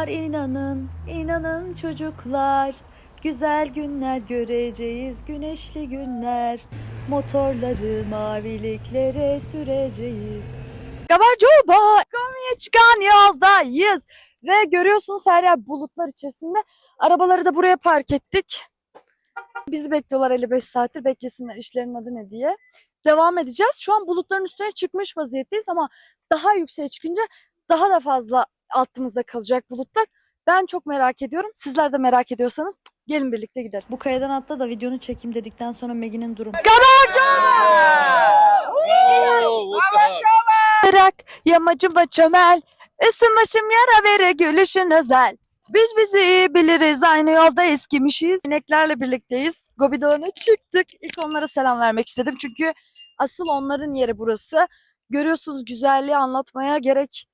Çocuklar inanın, inanın çocuklar. Güzel günler göreceğiz, güneşli günler. Motorları maviliklere süreceğiz. Gabarcoba! Komiye çıkan yoldayız. Ve görüyorsunuz her yer bulutlar içerisinde. Arabaları da buraya park ettik. Bizi bekliyorlar 55 saattir. Beklesinler işlerin adı ne diye. Devam edeceğiz. Şu an bulutların üstüne çıkmış vaziyetteyiz ama daha yükseğe çıkınca daha da fazla altımızda kalacak bulutlar. Ben çok merak ediyorum. Sizler de merak ediyorsanız gelin birlikte gidelim. Bu kayadan atla da videonu çekeyim dedikten sonra Megi'nin durum. Bırak yamacıma çömel. Üstüm başım yara vere gülüşün özel. Biz bizi iyi biliriz aynı yolda eskimişiz. İneklerle birlikteyiz. Gobi Dağı'na çıktık. İlk onlara selam vermek istedim çünkü asıl onların yeri burası. Görüyorsunuz güzelliği anlatmaya gerek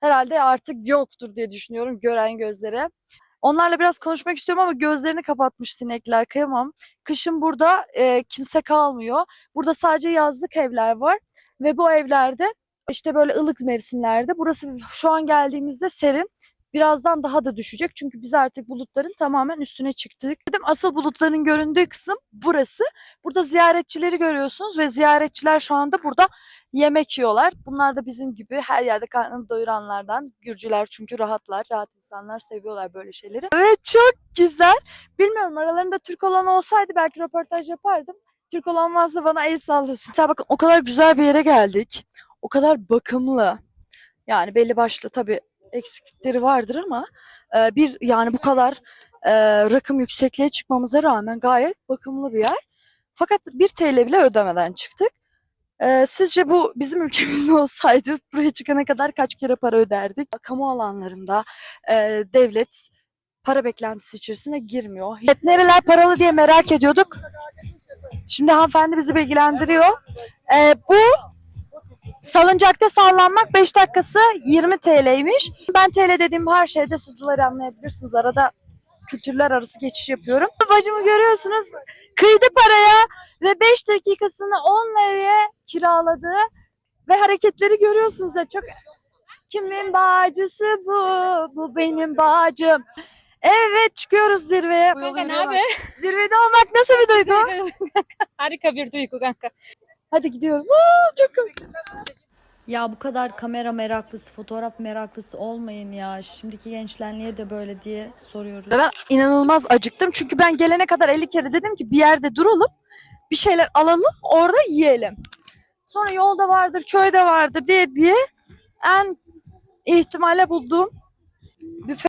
herhalde artık yoktur diye düşünüyorum gören gözlere. Onlarla biraz konuşmak istiyorum ama gözlerini kapatmış sinekler kıyamam. Kışın burada e, kimse kalmıyor. Burada sadece yazlık evler var ve bu evlerde işte böyle ılık mevsimlerde burası şu an geldiğimizde serin. Birazdan daha da düşecek çünkü biz artık bulutların tamamen üstüne çıktık. Dedim asıl bulutların göründüğü kısım burası. Burada ziyaretçileri görüyorsunuz ve ziyaretçiler şu anda burada yemek yiyorlar. Bunlar da bizim gibi her yerde karnını doyuranlardan. Gürcüler çünkü rahatlar, rahat insanlar seviyorlar böyle şeyleri. Evet çok güzel. Bilmiyorum aralarında Türk olan olsaydı belki röportaj yapardım. Türk olan varsa bana el sallasın. Mesela bakın o kadar güzel bir yere geldik. O kadar bakımlı. Yani belli başlı tabii eksiklikleri vardır ama e, bir yani bu kadar e, rakım yüksekliğe çıkmamıza rağmen gayet bakımlı bir yer. Fakat 1 TL bile ödemeden çıktık. Ee, sizce bu bizim ülkemizde olsaydı buraya çıkana kadar kaç kere para öderdik? Kamu alanlarında e, devlet para beklentisi içerisine girmiyor. Evet, nereler paralı diye merak ediyorduk. Şimdi hanımefendi bizi bilgilendiriyor. Ee, bu salıncakta sallanmak 5 dakikası 20 TL'ymiş. Ben TL dediğim her şeyde sizler anlayabilirsiniz. Arada kültürler arası geçiş yapıyorum. Bacımı görüyorsunuz. Kıydı paraya ve 5 dakikasını 10 liraya kiraladı ve hareketleri görüyorsunuz ya çok kimin bacısı bu bu benim bacım evet çıkıyoruz zirveye Kanka ne haber? zirvede olmak nasıl bir duygu Harika bir duygu kanka. Hadi gidiyorum Aa, çok komik ya bu kadar kamera meraklısı, fotoğraf meraklısı olmayın ya. Şimdiki gençler niye de böyle diye soruyoruz. Ben inanılmaz acıktım. Çünkü ben gelene kadar 50 kere dedim ki bir yerde duralım. Bir şeyler alalım, orada yiyelim. Sonra yolda vardır, köyde vardır diye diye en ihtimale bulduğum